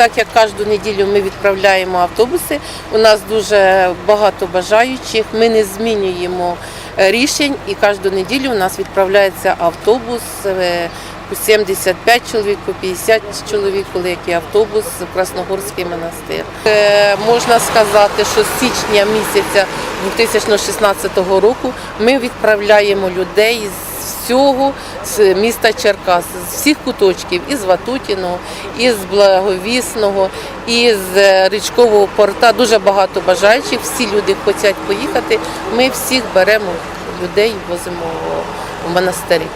так як кожну неділю ми відправляємо автобуси. У нас дуже багато бажаючих. Ми не змінюємо е, рішень, і кожну неділю у нас відправляється автобус. е, по 75 чоловік, по 50 чоловік, великий автобус в Красногорський монастир. Е, можна сказати, що з січня місяця 2016 року ми відправляємо людей з всього з міста Черкас, з всіх куточків, із Ватутіного, із Благовісного, із е, річкового порта. Дуже багато бажаючих. Всі люди хочуть поїхати. Ми всіх беремо людей, возимо в монастирі.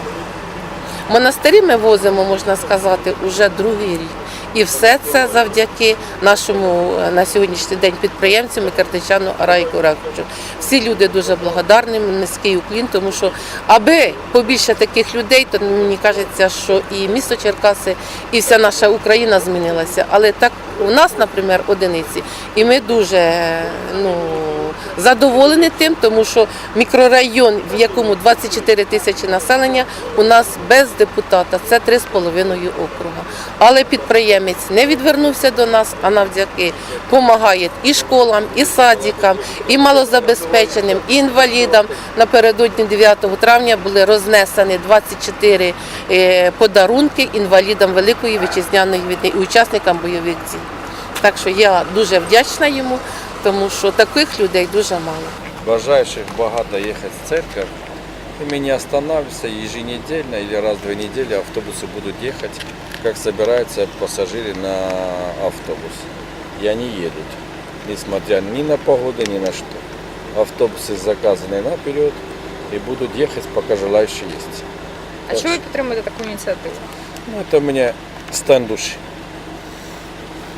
В монастирі ми возимо, можна сказати, уже другий рік. І все це завдяки нашому е, на сьогоднішній день підприємцю Микартичану Арайку Раковичу. Всі люди дуже благодарні, низький уклін, тому що аби побільше таких людей, то мені кажеться, що і місто Черкаси, і вся наша Україна змінилася. Але так у нас, наприклад, одиниці. І ми дуже ну, задоволені тим, тому що мікрорайон, в якому 24 тисячі населення, у нас без депутата це 3,5 округа. Але підприємець не відвернувся до нас, а навдяки допомагає і школам, і садикам, і малозабезпеченим, і інвалідам. Напередодні 9 травня були рознесені 24 е, подарунки інвалідам Великої вітчизняної війни і учасникам бойових дій. Так що я дуже вдячна йому, тому що таких людей дуже мало. Бажаючих багато їхати в церковь. И мы не останавливаемся еженедельно или раз в две недели автобусы будут ехать, как собираются пассажиры на автобус. И они едут, несмотря ни на погоду, ни на что. Автобусы заказаны наперед и будут ехать, пока желающие есть. А Так чого ви що- підтримуєте таку ініціативу? Ну, это у меня стан души.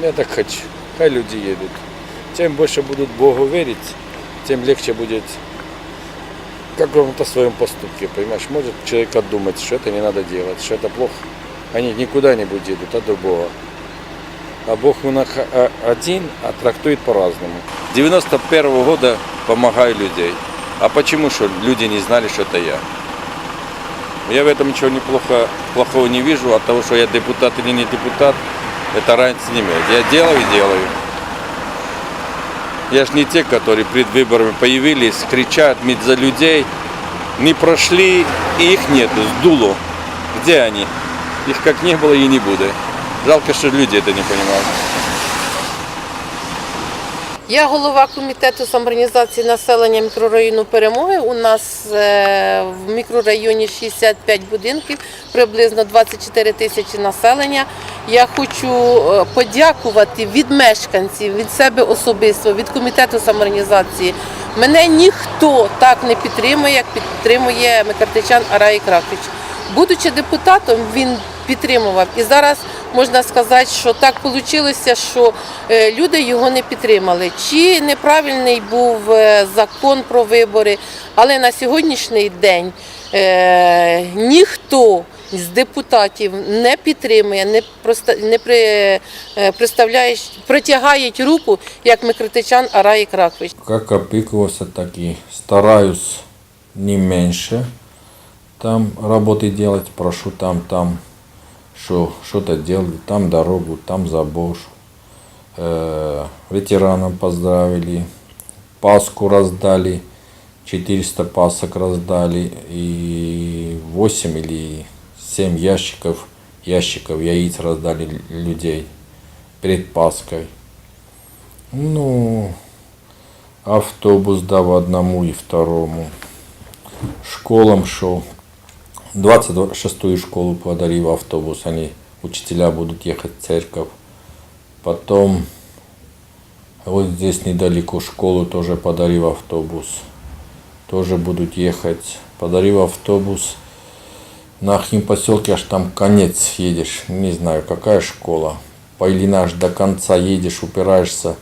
Я так хочу. Хай люди едут. Тем больше будут Богу верить, тем легче будет в каком-то своем поступке. Понимаешь, может человек думать, что это не надо делать, что это плохо. Они никуда-нибудь едут, а до Бога. А Бог у нас один, а трактует по-разному. 91 года помогаю людей. А почему что люди не знали, что это я? Я в этом ничего неплохо, плохого не вижу. От того, что я депутат или не депутат, это разницы не имеет. Я делаю и делаю. Я ж не те, которые перед выборами появились, кричат медь за людей, не прошли, и их нету, сдуло. Где они? Их как не было и не будет. Жалко, что люди это не понимают. Я голова комітету самоорганізації населення мікрорайону перемоги. У нас е, в мікрорайоні 65 будинків, приблизно 24 тисячі населення. Я хочу е, подякувати від мешканців, від себе особисто, від комітету самоорганізації. Мене ніхто так не підтримує, як підтримує Микартичан Арай Кракович. Будучи депутатом, він підтримував. І зараз можна сказати, що так вийшло, що е, люди його не підтримали. Чи неправильний був е, закон про вибори, але на сьогоднішній день ніхто з депутатів не підтримує, не, проста, не при, е, представляє, протягають руку, як Микритичан Арай Кракович. Как опекивался, так и стараюсь не меньше там работы делать, прошу там, там, что что-то делали, там дорогу, там забор. Э, ветеранам поздравили, Паску раздали, 400 пасок раздали и 8 или 7 ящиков, ящиков яиц раздали людей перед Паской. Ну, автобус дав одному и второму. Школам шел. 26-ю школу подарил автобус. Они, учителя, будут ехать в церковь. Потом вот здесь недалеко школу тоже подарил автобус. Тоже будут ехать. Подарил автобус. На химпоселке аж там конец едешь. Не знаю, какая школа. По Ильина аж до конца едешь, упираешься.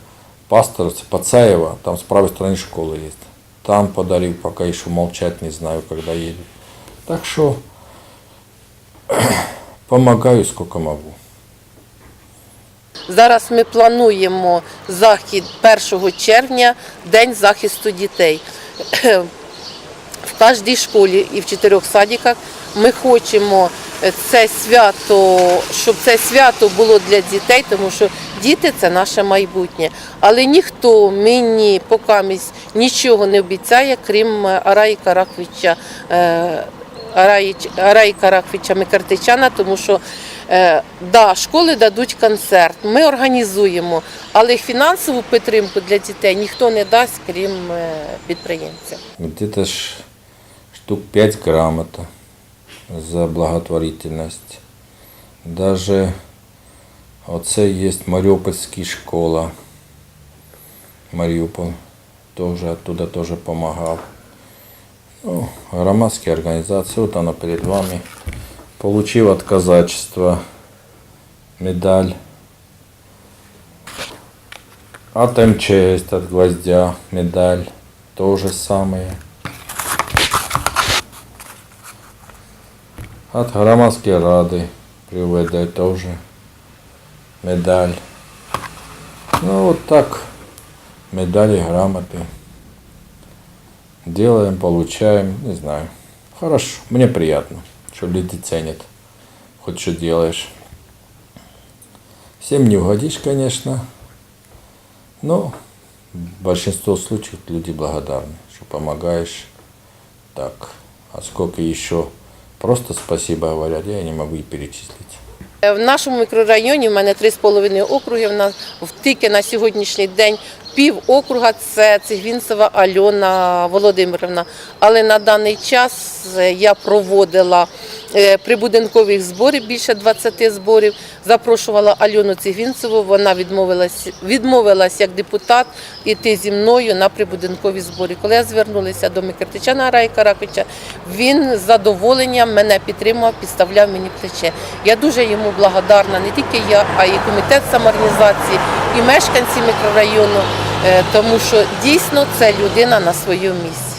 Пасторовцы, Пацаева, там с правой стороны школы есть. Там подарил, пока еще молчать не знаю, когда едет. Так что помогаю сколько могу. Зараз ми плануємо захід 1 червня, День захисту дітей. В кожній школі і в чотирьох садиках ми хочемо це свято, щоб це свято було для дітей, тому що діти це наше майбутнє. Але ніхто мені поки нічого не обіцяє, крім е, Араї Караквіча. е, Араї, Араї Микартичана, тому що е, да, школи дадуть концерт, ми організуємо, але фінансову підтримку для дітей ніхто не дасть, крім е, підприємця. Где-то ж штук 5 грамота за благотворительность. Даже оце є Маріупольська школа. Маріуполь тоже оттуда тоже помогал. Ну, громадские организации, вот она перед вами. Получил от казачества медаль. От МЧС, от Гвоздя медаль. То же самое. От громадской рады при УВД тоже медаль. Ну вот так, медали, грамоты. Делаем, получаем, не знаю. Хорошо, мне приятно, что люди ценят, хоть что делаешь. Всем не угодишь, конечно, но в большинстве случаев люди благодарны, что помогаешь. Так, а сколько еще просто спасибо говорят, я не могу їх перечислить. Е, В нашому мікрорайоні в мене 3,5 округи. В нас тільки на сьогоднішній день пів округа це Цигвінцева Альона Володимирівна. Але на даний час е, я проводила е, прибудинкових зборів більше 20 зборів. Запрошувала Альону Цигвінцеву. Вона відмовилась, відмовилась як депутат іти зі мною на прибудинкові збори. Коли я звернулася до Микритичана Райка Ракича, він з задоволенням мене підтримав, підставляв мені плече. Я дуже йому благодарна, не тільки я, а й комітет самоорганізації, і мешканці мікрорайону, тому що дійсно це людина на своєму місці.